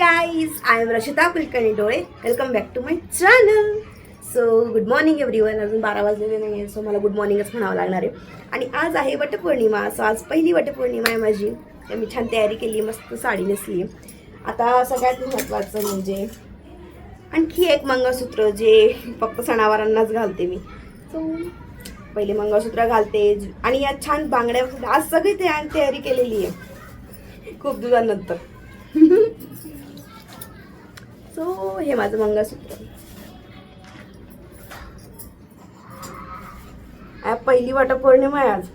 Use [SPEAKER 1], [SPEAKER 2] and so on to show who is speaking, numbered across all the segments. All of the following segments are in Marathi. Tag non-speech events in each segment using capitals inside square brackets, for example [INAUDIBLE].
[SPEAKER 1] Guys I am Rashita Kulkarni डोळे welcome back to my channel so good morning everyone अजून बारा वाजलेले नाही आहे सो मला गुड मॉर्निंगच म्हणावं लागणार आहे. आणि आज आहे वटपौर्णिमा सो आज पहिली वटपौर्णिमा आहे माझी. तर मी छान तयारी केली मस्त साडी नेसली. आता सगळ्यात महत्त्वाचं म्हणजे आणखी एक मंगळसूत्र जे फक्त सणावारांनाच घालते मी. सो पहिले मंगळसूत्र घालते. आणि या छान बांगड्या आज सगळी तयारी केलेली आहे. खूप दिवसानंतर. [LAUGHS] सो हे माझं मंगळसूत्र. आ, पहिली वटपौर्णिमा आहे आज.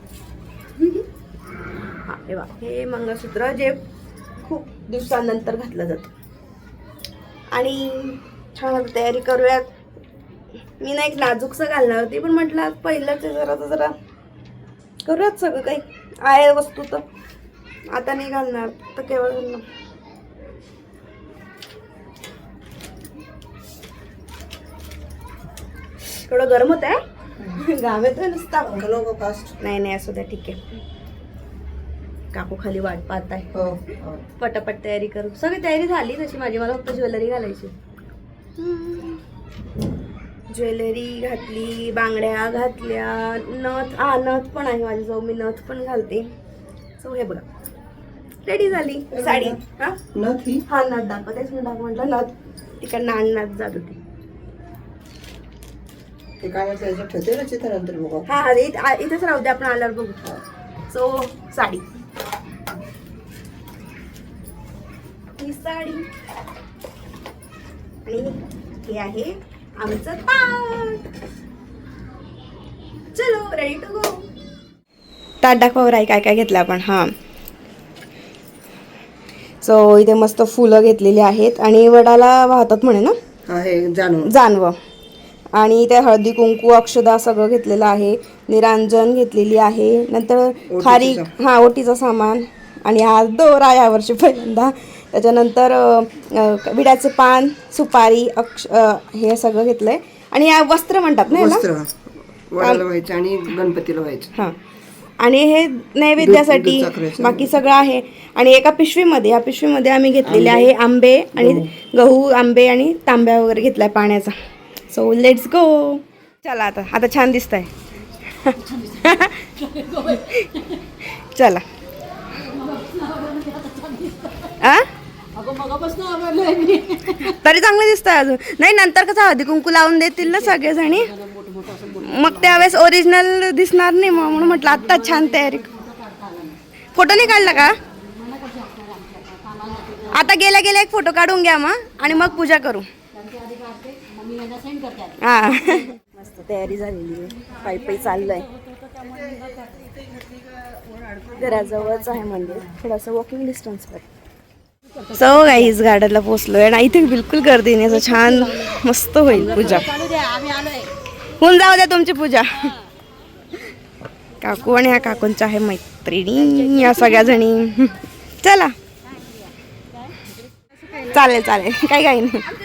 [SPEAKER 1] हा हे हे मंगळसूत्र जे खूप दिवसानंतर घातलं जातं. आणि छान तयारी करूयात. मी ना एक नाजूकसं घालणार होती पण म्हटलं आज पहिलंच जरा तर जरा करूयात सगळं काही. आहे वस्तू तर. आता नाही घालणार तर केव्हा घालणार? थोडं गरम होत [LAUGHS] आहे येतोय नुसता
[SPEAKER 2] फास्ट
[SPEAKER 1] नाही नाही असू द्या ठीक आहे. काकू खाली वाट पाहत आहे
[SPEAKER 2] हो हो.
[SPEAKER 1] पटापट तयारी करू. सगळी तयारी झाली तशी माझी मला फक्त ज्वेलरी घालायची. ज्वेलरी घातली बांगड्या घातल्या नथ हा नथ पण आहे माझी जाऊ मी नथ पण घालते. सो हे बघा. रेडी झाली साडी. हा?
[SPEAKER 2] नथी
[SPEAKER 1] हा? नथ दाखवतेच मी दाखव म्हटलं नथ. तिकडनं आणण्यात जात होती.
[SPEAKER 2] ते काय ठेवते ना चित्रानंतर बघा.
[SPEAKER 1] हा हा इथेच राहू दे आपण आल्यावर बघू. सो साडी. ही साडी. आणि हे आहे आमचं ताट. चलो रेडी टू गो ताट दाखवा आई काय काय घेतलं आपण? हां. सो इथे मस्त फुलं घेतलेली आहेत आणि वडाला वाहतात म्हणे ना?
[SPEAKER 2] हा हे जाणून
[SPEAKER 1] जानवं. आणि त्या हळदी कुंकू अक्षदा सगळं घेतलेलं आहे. निरांजन घेतलेली आहे. नंतर खारी हा ओटीचं सामान. आणि हा दोरा यावर्षी पहिल्यांदा. त्याच्यानंतर विड्याचे पान सुपारी अक्ष हे सगळं घेतलंय. आणि या वस्त्र म्हणतात ना
[SPEAKER 2] व्हायचं आणि गणपतीला व्हायचं.
[SPEAKER 1] हां. आणि हे नैवेद्यासाठी. बाकी सगळं आहे. आणि एका पिशवीमध्ये या पिशवीमध्ये आम्ही घेतलेले आहे आंबे आणि गहू आंबे आणि तांब्या वगैरे घेतलाय पाण्याचा. सो लेट्स गो चला आता. आता छान दिसत आहे चला. आ? तरी चांगलं दिसतंय अजून. नाही नंतर कसं हळदी कुंकू लावून देतील ना सगळेजणी? मग त्यावेळेस ओरिजिनल दिसणार नाही मग म्हणून म्हटलं आत्ता छान तयारी फोटो नाही काढला का? आता गेल्या गेल्या एक फोटो काढून घ्या मग आणि मग पूजा करू. हा. मस्त तयारी झालेली आहे. पायी पायी चाललंय. घराजवळच आहे मंदिर. थोडंसं वॉकिंग डिस्टन्सवर सो गाईज गार्डनला पोचलोय आणि इथे बिलकुल गर्दी नाही असं छान मस्त होईल पूजा. होऊन जाऊ द्या तुमची पूजा. काकू आणि ह्या काकूंच्या आहे मैत्रिणी या सगळ्या जणी चला. चालेल चालेल. काही काही नाही.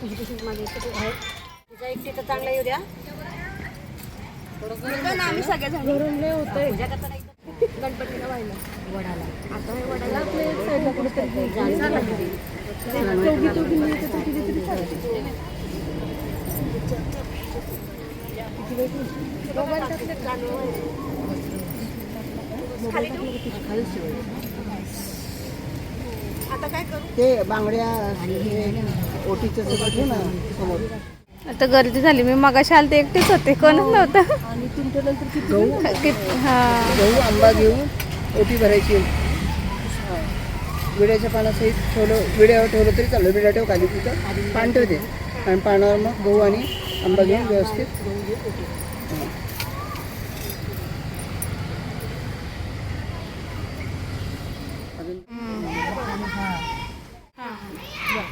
[SPEAKER 2] मग वडाची पूजा कर विड आणि सुपारी दिली बघ
[SPEAKER 1] आम्ही सगळेजण आता काय करू
[SPEAKER 2] ते बांगड्या आणि हे. ओटीचं सगळं ठेव ना समोर.
[SPEAKER 3] आता गर्दी झाली. मी मगाशी आलते एकटेच होते. कोणच नव्हतं.
[SPEAKER 2] आणि तुमच्या नंतर किती गहू
[SPEAKER 3] कित- हा.
[SPEAKER 2] गहू आंबा घेऊन ओटी भरायची. हा. विड्याच्या पानासहित ठेवलं विड्यावर ठेवलं तरी चाललं. विड्या ठेव खाली तिथं. पान ठेवते. आणि पानावर मग गहू आणि आंबा घेऊन व्यवस्थित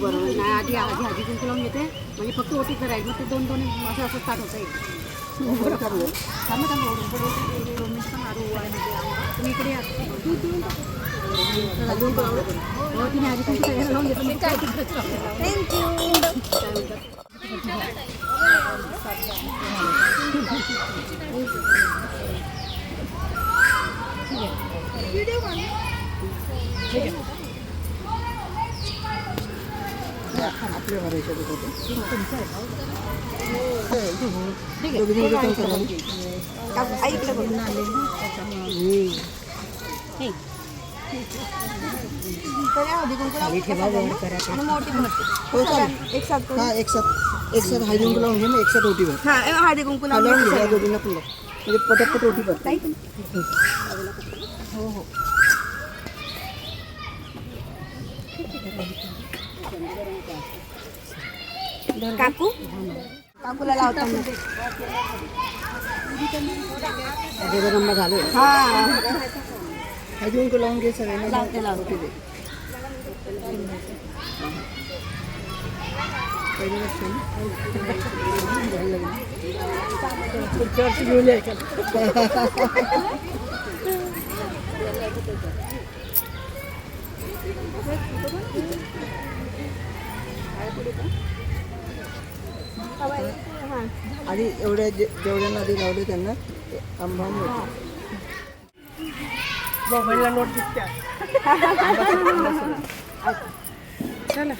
[SPEAKER 4] बरोबर नाही आधी आधी आधी कुंकू लावून घेते म्हणजे फक्त ओटी करायची मग ते दोन दोन असं असं स्टार्ट होतं येईल थांबा थांबा तुम्ही इकडे या अजून तुम्ही आधी कुंकू तयार लावून घेतो मी काय
[SPEAKER 2] आपल्या भरायच्या दोघी पण करावी
[SPEAKER 1] काकू, आई इकडे बघ. तर या हळदी कुंकू लावून.
[SPEAKER 2] हो. हा घे मग एक साथ ओटी भर
[SPEAKER 1] हा हळदी कुंकू
[SPEAKER 2] हा, लावून घे दोघींना पण. म्हणजे पटापट ओटी भर
[SPEAKER 1] ताई पण. काकू? काकूला हा.
[SPEAKER 2] हळदी कुंकू लावून घे सगळ्यांना. दे गोष्ट ना. पुढच्या वर्षी घेऊन आधी एवढ्या जे- जेवढ्यांना आधी लावले त्यांना आंबा मिळतो मोबाईलला नोट दिसते चला.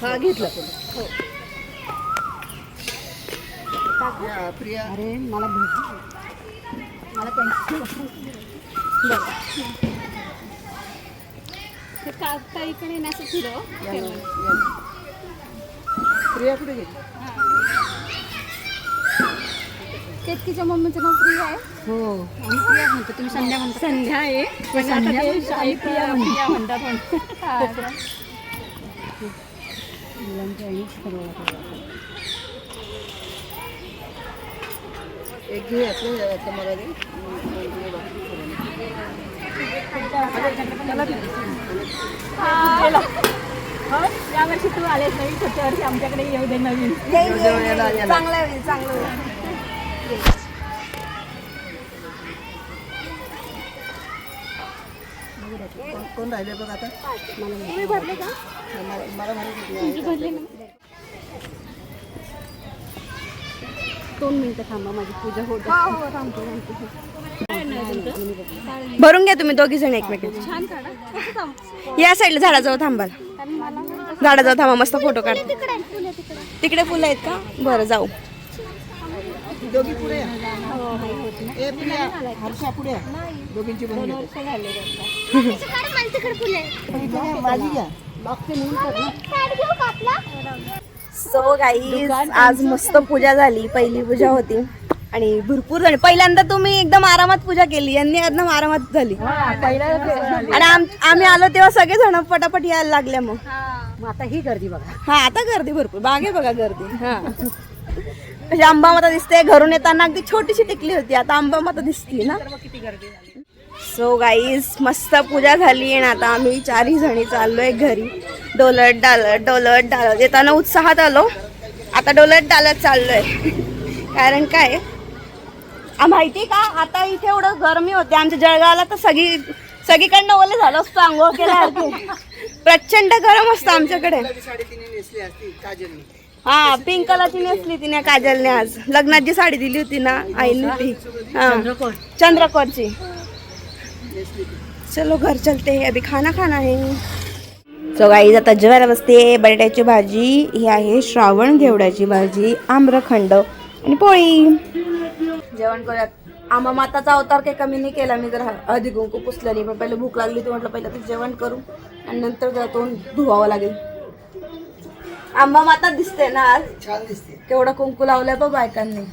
[SPEAKER 2] हा घेतला. या, प्रिया.
[SPEAKER 4] अरे मला भेट मला
[SPEAKER 3] इकडे नसं फिरव.
[SPEAKER 2] प्रिया कुठे गेली?
[SPEAKER 3] केतकीच्या मम्मीचं नाव प्रिया आहे.
[SPEAKER 4] हो. आम्ही प्रिया म्हणतो तुम्ही संध्या म्हणता.
[SPEAKER 3] संध्या आहे. पण आता ते शाही प्रिया प्रिया म्हणतात. म्हणून.
[SPEAKER 2] एक घे आपलं आता मला दे
[SPEAKER 3] यावर्षी तू आलेस नवीन पुढच्या वर्षी आमच्याकडे येऊ दे नवीन.
[SPEAKER 1] येईल. चांगलं होईल चांगलं होईल
[SPEAKER 2] कोण- राहिले बघ आता?
[SPEAKER 1] तुम्ही भरले का?
[SPEAKER 2] मला
[SPEAKER 4] दोन मिनिटं थांबा माझी पूजा होत
[SPEAKER 1] हो हो थांबतो. भरून घ्या तुम्ही दोघी जण एकमेकांचे या साईडला झाडाजवळ थांबाल. झाडाजवळ थांबा मस्त फोटो काढ. तिकडे फुलं आहेत का? बरं जाऊ. सो गाईज आज मस्त पूजा झाली. पहिली पूजा होती. आणि भरपूर जण. पहिल्यांदा तुम्ही एकदम आरामात पूजा केली यांनी एकदम आरामात झाली. आणि आम- आम्ही आलो तेव्हा सगळे जण पटापट यायला लागले मग.
[SPEAKER 4] मग आता ही गर्दी बघा.
[SPEAKER 1] हा आता गर्दी भरपूर. बागे बघा गर्दी. हा. म्हणजे आंबा माता दिसते घरून येताना अगदी छोटीशी टिकली होती. आता आंबा माता दिसते ना सो गाईज मस्त पूजा झाली आणि आता आम्ही चारही जणी चाललोय घरी. डोलत डालत डोलत डालत. येताना उत्साहात आलो. आता डोलत डालत चाललोय. कारण काय? माहिती का? आता इथे एवढं गरमी होते. आमच्या जळगावला तर सगळी सगळीकडनं ओले झालं असतं आंघोळ केल्यासारखे. प्रचंड गरम असतं आमच्याकडे. हा पिंक कलरची नेसली तिने काजलने आज. लग्नात जी साडी दिली होती ना आईने ती. हा. चंद्रकोरची चलो घर चलते अभी खाना खाना है. सो गाईज आता जेवायला बसते बटाट्याची भाजी ही आहे श्रावण घेवड्याची भाजी आम्रखंड आणि पोळी. जेवण करूयात. आम्हा माताचा अवतार काही कमी नाही केला. मी जर हळदी कुंकू पुसलं नाही पण पहिले भूक लागली ती म्हटलं पहिलं तर जेवण करू. आणि नंतर जरा तोंड धुवावं लागेल. आंबा माता दिसते ना आज?
[SPEAKER 2] छान दिसते.
[SPEAKER 1] केवढा कुंकू लावलाय बायकांनी.